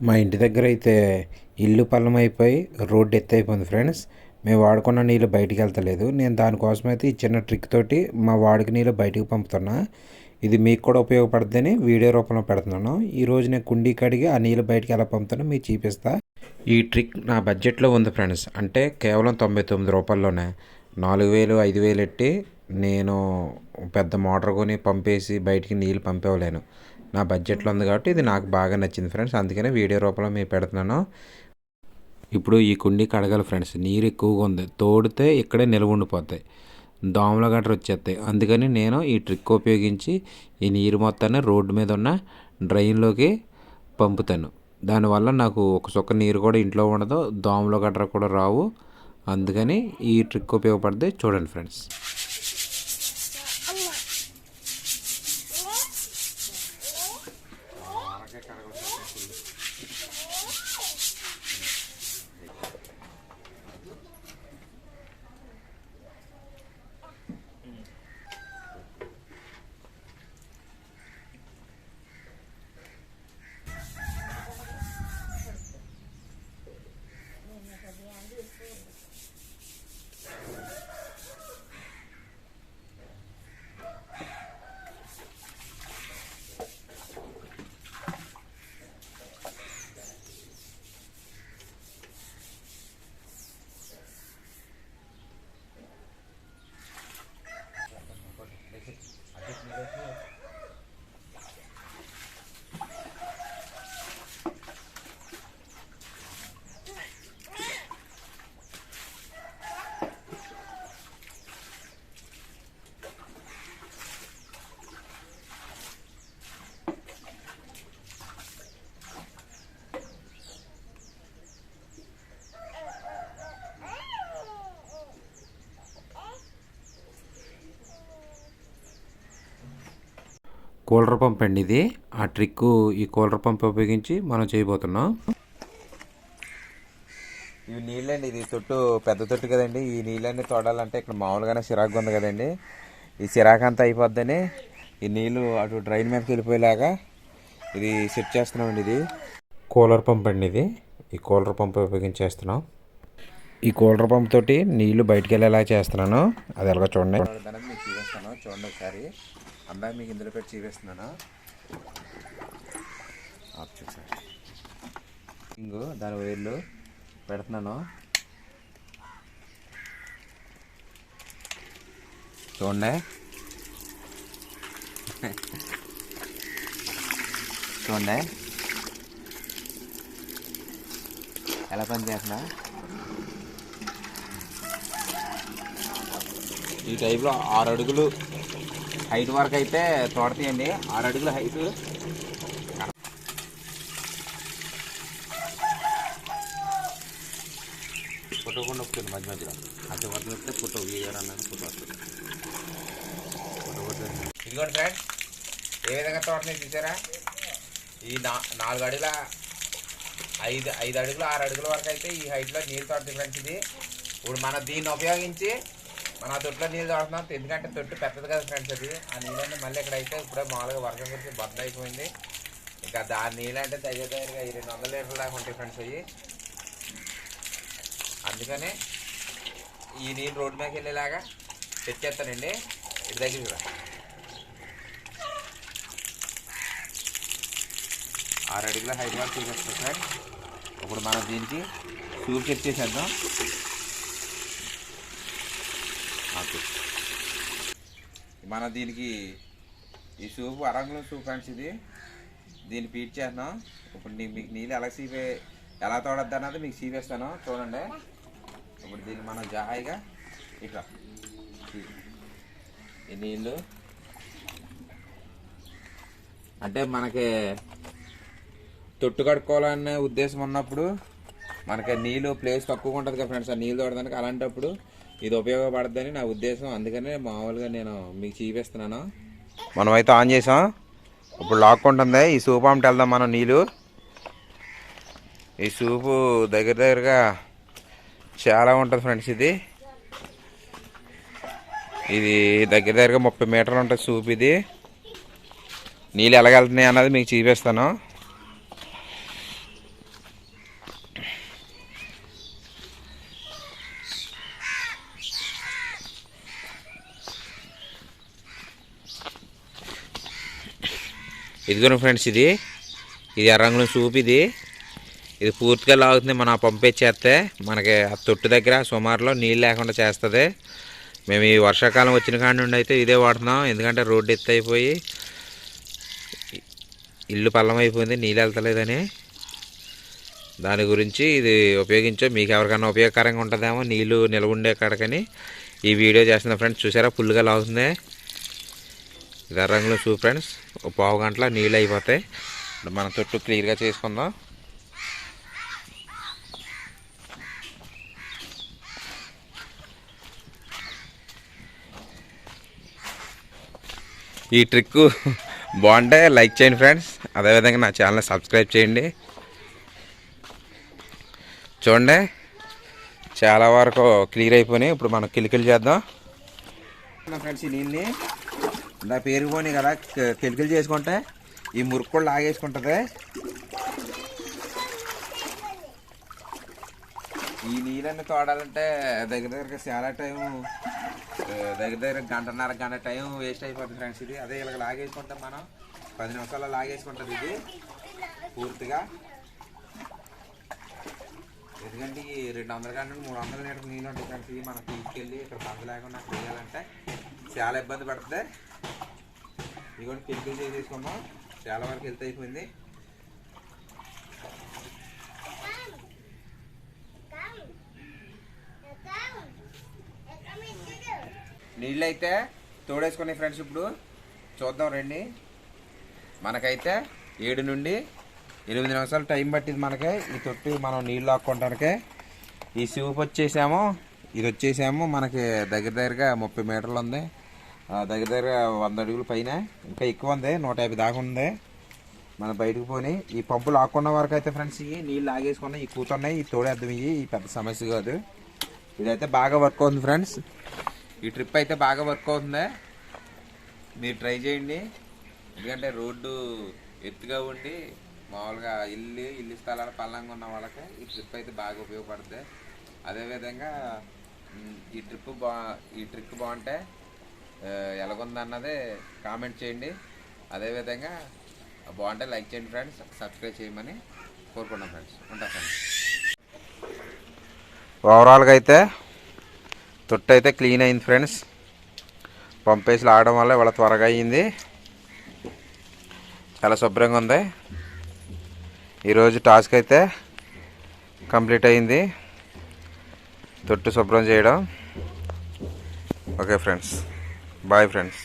మా ఇంటి దగ్గర అయితే ఇల్లు పల్లం అయిపోయి రోడ్డు ఎత్తు అయిపోయింది ఫ్రెండ్స్. మేము వాడుకున్న నీళ్ళు బయటికి వెళ్తలేదు. నేను దానికోసం అయితే ఈ చిన్న ట్రిక్ తోటి మా వాడికి నీళ్ళు బయటికి పంపుతున్నా. ఇది మీకు కూడా ఉపయోగపడుతుందని వీడియో రూపంలో పెడుతున్నాను. ఈరోజు నేను కుండీ కడిగి ఆ నీళ్ళు బయటికి ఎలా పంపుతానో మీకు చూపిస్తా. ఈ ట్రిక్ నా బడ్జెట్లో ఉంది ఫ్రెండ్స్. అంటే కేవలం తొంభై తొమ్మిది రూపాయల్లోనే. నాలుగు వేలు ఐదు వేలు ఎట్టి నేను పెద్ద మోటార్ కొని పంపేసి బయటికి నీళ్ళు పంపేవలేను నా బడ్జెట్లో ఉంది కాబట్టి ఇది నాకు బాగా నచ్చింది ఫ్రెండ్స్ అందుకనే వీడియో రూపంలో మీకు పెడుతున్నాను. ఇప్పుడు ఈ కుండీ కడగాలి ఫ్రెండ్స్ నీరు ఎక్కువగా ఉంది. తోడితే ఇక్కడే నిల్వ ఉండిపోతాయి. దోమల గట్ర వచ్చేస్తాయి. అందుకని నేను ఈ ట్రిక్ ఉపయోగించి ఈ నీరు మొత్తాన్ని రోడ్డు మీద ఉన్న డ్రైన్లోకి పంపుతాను. దానివల్ల నాకు ఒక చుక్క నీరు కూడా ఇంట్లో ఉండదు. దోమల గట్ర కూడా రావు. అందుకని ఈ ట్రిక్ ఉపయోగపడితే చూడండి ఫ్రెండ్స్ కూలర్ పంప్ అండి ఇది ఆ ట్రిక్ ఈ కూలర్ పంప్ ఉపయోగించి మనం చేయబోతున్నాం. ఇవి నీళ్ళండి. ఇది తొట్టు పెద్ద తొట్టు కదండి. ఈ నీళ్ళన్నీ తోడాలంటే ఇక్కడ మామూలుగానే సిరాకు ఉంది కదండి. ఈ సిరాకు అంతా అయిపోద్దని ఈ నీళ్ళు అటు డ్రైన్ మీదకి వెళ్ళిపోయేలాగా ఇది సెట్ చేస్తున్నామండి ఇది. కూలర్ పంప్ అండి ఇది ఈ కూలర్ పంప్ ఉపయోగించి చేస్తున్నాం. ఈ కూలర్ పంప్ తోటి నీళ్ళు బయటికి వెళ్ళేలా చేస్తున్నాను. అది ఎలాగో చూడండి. చూడండి ఒకసారి. అమ్మాయి మీకు ఇందులో పెట్టి చూపిస్తున్నాను? ఆఫ్ చూసారు ఇంగు దాని వైర్లు పెడుతున్నాను. చూడండి. చూడండి. ఎలా పని చేస్తున్నా? ఈ టైప్లో ఆరు అడుగులు హైట్ వరకు అయితే తోడతాయండి. ఆరు అడుగుల హైట్. ఫోటో కూడా వస్తుంది మధ్య మధ్యలో. అటు వరకు వస్తే ఫోటో వీడియో అన్నాను ఫోటో వస్తుంది. ఇదిగోండి ఫ్రెండ్స్ ఏ విధంగా తోటని చూసారా? ఈ నాలుగు అడుగుల ఐదు ఐదు అడుగులు ఆరు అడుగుల వరకు అయితే ఈ హైట్లో తోడుతుంది ఫ్రెండ్స్ ఇది. ఇప్పుడు మనం దీన్ని ఉపయోగించి మన ఆ తొట్టులో నీళ్ళు తాగుతున్నాం. ఎందుకంటే తొట్టు పెద్దది కదా ఫ్రెండ్స్ అది. ఆ నీళ్ళని మళ్ళీ ఇక్కడ అయితే ఇప్పుడే మామూలుగా వర్షం కురిసి బద్ద అయిపోయింది. ఇంకా దాని నీళ్ళు అంటే దగ్గర దగ్గరగా ఈ రెండు వందల లీటర్ల దాకా ఉంటాయి ఫ్రెండ్స్ అవి అందుకనే ఈ నీళ్ళు రోడ్డు మీదకి వెళ్ళేలాగా తెచ్చేస్తానండి. ఇటు దగ్గర కూడా ఆరు అడుగుల హైదరాబాద్ చూపిస్తాం సార్ ఇప్పుడు మనం దీనికి సూప్ చెక్ చేసేద్దాం. మన దీనికి ఈ సూప్ అరంగుల సూప్ ఫ్రెండ్స్ ఇది దీన్ని పీట్ చేస్తున్నాం. ఇప్పుడు మీకు నీళ్ళు ఎలా సీపే ఎలా తోడద్దు అన్నది మీకు సీవేస్తాను చూడండి. ఇప్పుడు దీన్ని మనం జాయిగా ఇట్లా ఈ నీళ్ళు. అంటే మనకి తొట్టు కడుక్కోవాలనే ఉద్దేశం ఉన్నప్పుడు మనకి నీళ్ళు ప్లేస్ తక్కువ ఉంటుంది కదా ఫ్రెండ్స్ ఆ నీళ్ళు తోడడానికి అలాంటప్పుడు ఇది ఉపయోగపడద్దని నా ఉద్దేశం. అందుకనే మామూలుగా నేను మీకు చూపిస్తున్నాను. మనం అయితే ఆన్ చేసాం. ఇప్పుడు లాక్కుంటుంది ఈ సూప్ ఆమెట్ వెళ్దాం మనం నీళ్ళు. ఈ సూపు దగ్గర దగ్గరగా చాలా ఉంటుంది ఫ్రెండ్స్ ఇది. ఇది దగ్గర దగ్గరగా ముప్పై మీటర్లు ఉంటుంది సూప్ ఇది. నీళ్ళు ఎలాగెళ్తున్నాయి అన్నది మీకు చూపిస్తాను. ఇదిగోండి ఫ్రెండ్స్ ఇది. ఇది ఎర్రంగుళం సూప్ ఇది. ఇది పూర్తిగా లాగుతుంది మనం ఆ పంపించేస్తే మనకి ఆ తొట్టు దగ్గర సుమారులో నీళ్ళు లేకుండా చేస్తుంది. మేము ఈ వర్షాకాలం వచ్చిన కాడి నుండి అయితే ఇదే వాడుతున్నాం. ఎందుకంటే రోడ్డు ఎత్తు అయిపోయి ఇల్లు పల్లం అయిపోయింది నీళ్ళు వెళ్తలేదని. దాని గురించి ఇది ఉపయోగించో మీకు ఎవరికైనా ఉపయోగకరంగా ఉంటుందేమో నీళ్ళు నిల్వ ఉండే కాడకని ఈ వీడియో చేస్తున్న ఫ్రెండ్స్ చూసారా? ఫుల్గా లాగుతుంది. ఎర్ర రంగులో చూ ఫ్రెండ్స్. ఒక పావు గంటల నీళ్ళు అయిపోతాయి. ఇప్పుడు మన చుట్టూ క్లియర్గా చేసుకుందాం. ఈ ట్రిక్ బాగుంటే లైక్ చేయండి ఫ్రెండ్స్. అదేవిధంగా నా ఛానల్ సబ్స్క్రైబ్ చేయండి. చూడండి చాలా వరకు క్లియర్ అయిపోయినాయి. ఇప్పుడు మనం కిలికిలు చేద్దాం. ఫ్రెండ్స్ ఈ నీళ్ళని. ఇలా పోనీ కదా కెలికలు చేసుకుంటే ఈ మురుకు కూడా లాగేసుకుంటుంది. ఈ నీళ్ళని తోడాలంటే దగ్గర దగ్గర చాలా టైం దగ్గర దగ్గర గంటన్నర గంట టైం వేస్ట్ అయిపోతుంది ఫ్రెండ్స్ ఇది. అదే ఇలా లాగేసుకుంటాం మనం. పది నిమిషాల్లో లాగేసుకుంటుంది ఇది పూర్తిగా. ఎందుకంటే ఈ రెండు వందల గంట మూడు వందల లీటర్ నీళ్ళు ఉంటాయి ఫ్రెండ్స్. ఇది మనం తీసుకెళ్ళి ఇక్కడ బంద లేకుండా చేయాలంటే చాలా ఇబ్బంది పడుతుంది. ఇదిగోండి కూడా కిలికలు చేసేసుకున్నాం చాలా వరకు హెల్త్ అయిపోయింది. నీళ్ళు అయితే తోడేసుకున్నాయి ఫ్రెండ్స్ ఇప్పుడు. చూద్దాం రండి. మనకైతే ఏడు నుండి ఎనిమిది నిమిషాలు టైం పట్టింది మనకి. ఈ తొట్టి మనం నీళ్ళు లాక్కోవడానికి ఈ సూప్ వచ్చేసాము. ఇది వచ్చేసాము. మనకి దగ్గర దగ్గరగా ముప్పై మీటర్లు ఉంది. దగ్గర దగ్గర వంద అడుగుల పైన. ఇంకా ఎక్కువ ఉంది. నూట యాభై దాకా ఉంది. మన బయటకు పోని ఈ పంపు లాక్కున్న వరకు అయితే ఫ్రెండ్స్ ఇవి నీళ్ళు లాగేసుకున్నాయి ఈ కూతున్నాయి ఈ తోడేద్దాం ఇవి ఈ పెద్ద సమస్య కాదు. ఇదైతే బాగా వర్క్ అవుతుంది ఫ్రెండ్స్. ఈ ట్రిప్ అయితే బాగా వర్క్ అవుతుంది. మీరు ట్రై చేయండి. ఎందుకంటే రోడ్డు ఎత్తుగా ఉండి మామూలుగా ఇల్లు ఇల్లు స్థలాలు పల్లంగా ఉన్న వాళ్ళకి ఈ ట్రిప్ అయితే బాగా ఉపయోగపడుతుంది. అదేవిధంగా ఈ ట్రిప్ బా ఈ ట్రిప్ బాగుంటే ఎలాగుందన్నది కామెంట్ చేయండి. అదేవిధంగా బాగుంటే లైక్ చేయండి ఫ్రెండ్స్ సబ్స్క్రైబ్ చేయమని కోరుకున్నాం ఫ్రెండ్స్. ఉంటా ఫ్రెండ్స్. ఓవరాల్గా అయితే తొట్టు అయితే క్లీన్ అయింది ఫ్రెండ్స్. పంపేసి ఆడడం వల్ల ఇవాళ త్వరగా అయ్యింది చాలా శుభ్రంగా ఉంది. ఈరోజు టాస్క్ అయితే కంప్లీట్ అయింది. తొట్టు శుభ్రం చేయడం. Okay friends. Bye friends